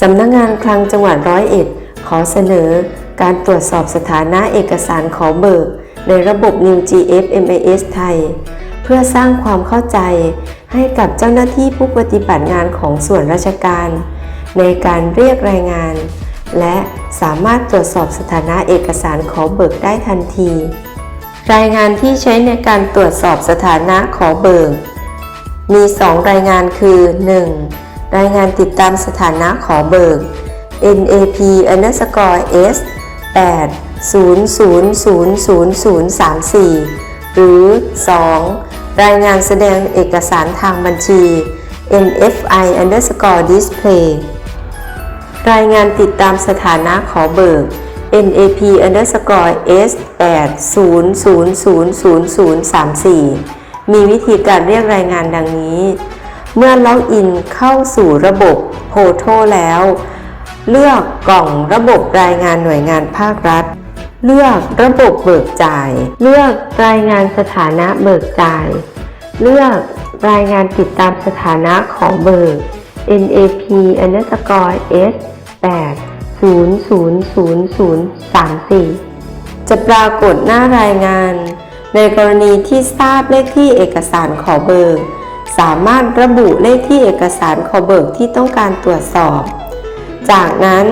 สำนักงานคลังจังหวัดร้อยเอ็ดขอเสนอการตรวจสอบสถานะเอกสารขอเบิก ในระบบ New GF MIS ไทย เพื่อสร้างความเข้าใจให้กับเจ้าหน้าที่ผู้ปฏิบัติงานของส่วนราชการ ในการเรียกรายงาน และสามารถตรวจสอบสถานะเอกสารขอเบิกได้ทันที รายงานที่ใช้ในการตรวจสอบสถานะขอเบิก มี 2 รายงานคือ 1. รายงานติดตามสถานะขอเบิก NAP underscore S 8 0 0 0 0 0 3 4 หรือ 2. รายงานแสดงเอกสารทางบัญชี NFI underscore display รายงานติดตามสถานะขอเบิก NAP underscore S 8 0 0 0 0 0 3 4 มีวิธีการเรียกรายงานดังนี้ เมื่อล็อกอินเข้าสู่ระบบโพโทแล้ว เลือกกล่องระบบรายงานหน่วยงานภาครัฐ เลือกระบบเบิกจ่าย เลือกรายงานสถานะเบิกจ่าย เลือกรายงานติดตามสถานะของเบิก NAP underscore S 8 0 0 0 0 3 4 จะปรากฏหน้ารายงาน ในกรณีที่ทราบเลขที่เอกสารขอเบิก สามารถระบุเลขที่เอกสารขอเบิกที่ต้องการตรวจสอบ จากนั้น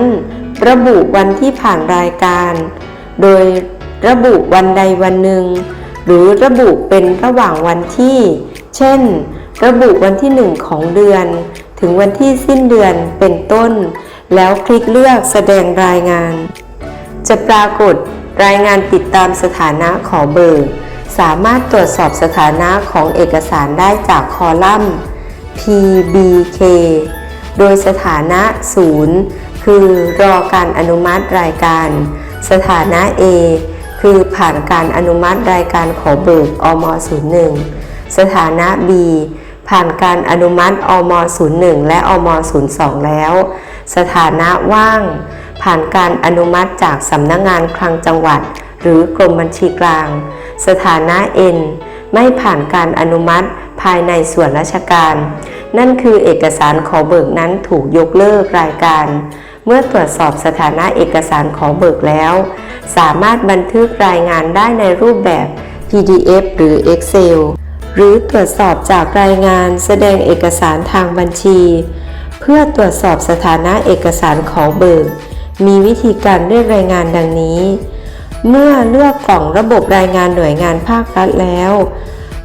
ระบุวันที่ผ่านรายการ โดยระบุวันใดวันหนึ่ง หรือระบุเป็นระหว่างวันที่ เช่น ระบุวันที่ 1 ของเดือน ถึงวันที่สิ้นเดือนเป็นต้น แล้วคลิกเลือกแสดงรายงาน จะปรากฏรายงานติดตามสถานะขอเบิก สามารถตรวจสอบสถานะของเอกสารได้จากคอลัมน์ PBK โดยสถานะ 0 คือรอการอนุมัติรายการ สถานะ A คือผ่านการอนุมัติรายการขอเบิกอม01สถานะ B ผ่านการอนุมัติอม01และอม02แล้ว สถานะว่าง ผ่านการอนุมัติจากสำนักงานคลังจังหวัด หรือกรมบัญชีกลาง สถานะ N ไม่ผ่านการอนุมัติภายในส่วนราชการ นั่นคือเอกสารขอเบิกนั้นถูกยกเลิกรายการ เมื่อตรวจสอบสถานะเอกสารขอเบิกแล้ว สามารถบันทึกรายงานได้ในรูปแบบ PDF หรือ Excel หรือตรวจสอบจากรายงานแสดงเอกสารทางบัญชี เพื่อตรวจสอบสถานะเอกสารขอเบิก มีวิธีการเรียกรายงานดังนี้ เมื่อเลือกกล่องระบบรายงานหน่วยงานภาครัฐแล้ว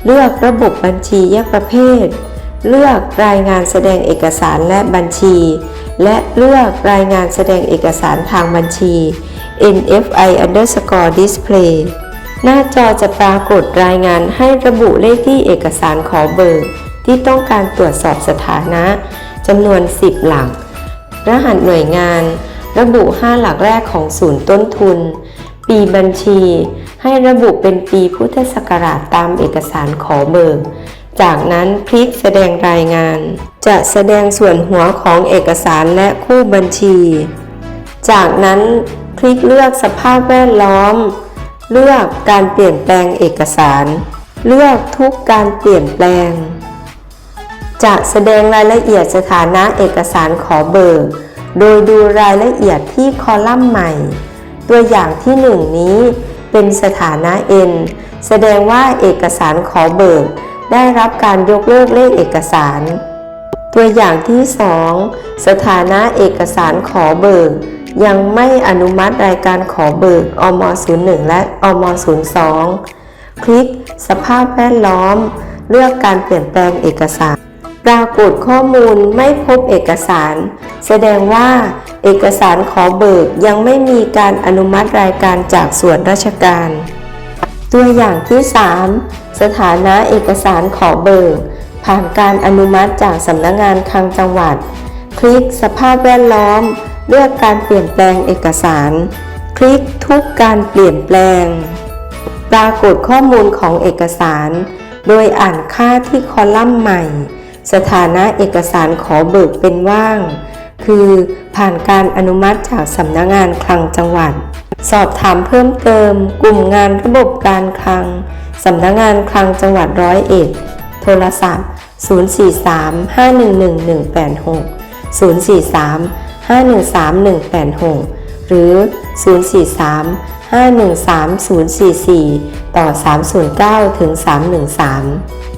เลือกระบบบัญชีแยกประเภท เลือกรายงานแสดงเอกสารและบัญชี และเลือกรายงานแสดงเอกสารทางบัญชี NFI underscore display หน้าจอจะปรากฏรายงานให้ระบุเลขที่เอกสารขอเบิกที่ต้องการตรวจสอบสถานะจำนวน 10 หลัก รหัสหน่วยงาน ระบุ 5 หลักแรกของศูนย์ต้นทุน ปีบัญชี ให้ระบุเป็นปีพุทธศักราชตามเอกสารขอเบิก จากนั้นคลิกแสดงรายงาน จะแสดงส่วนหัวของเอกสารและคู่บัญชี จากนั้นคลิกเลือกสภาพแวดล้อม เลือกการเปลี่ยนแปลงเอกสาร เลือกทุกการเปลี่ยนแปลง จะแสดงรายละเอียดสถานะเอกสารขอเบิก โดยดูรายละเอียดที่คอลัมน์ใหม่ ตัวอย่างที่ 1 นี้เป็นสถานะ N แสดงว่าเอกสารขอเบิก ได้รับการยกเลิกเลขเอกสาร ตัวอย่างที่ 2 สถานะเอกสารขอเบิก ยังไม่อนุมัติรายการขอเบิกอม01 และอม02 คลิกสภาพแวดล้อม เลือกการเปลี่ยนแปลงเอกสาร ปรากฏข้อมูลไม่พบเอกสาร แสดงว่าเอกสารขอเบิกยังไม่มีการอนุมัติรายการจากส่วนราชการ ตัวอย่างที่ 3 สถานะเอกสารขอเบิก ผ่านการอนุมัติจากสำนักงงานคลังจังหวัด คลิกสภาพแวดล้อม เลือกการเปลี่ยนแปลงเอกสาร คลิกทุกการเปลี่ยนแปลง ปรากฏข้อมูลของเอกสาร โดยอ่านค่าที่คอลัมน์ใหม่ สถานะเอกสารขอเบิกเป็นว่าง คือผ่านการอนุมัติจากสำนักงงานคลังจังหวัด สอบถามเพิ่มเติม กลุ่มงานระบบการคลังสำนักงานคลังจังหวัดร้อยเอ็ดโทรศัพท์ 043 511 186 043 513186 หรือ 043 513 044 ต่อ 309ถึง313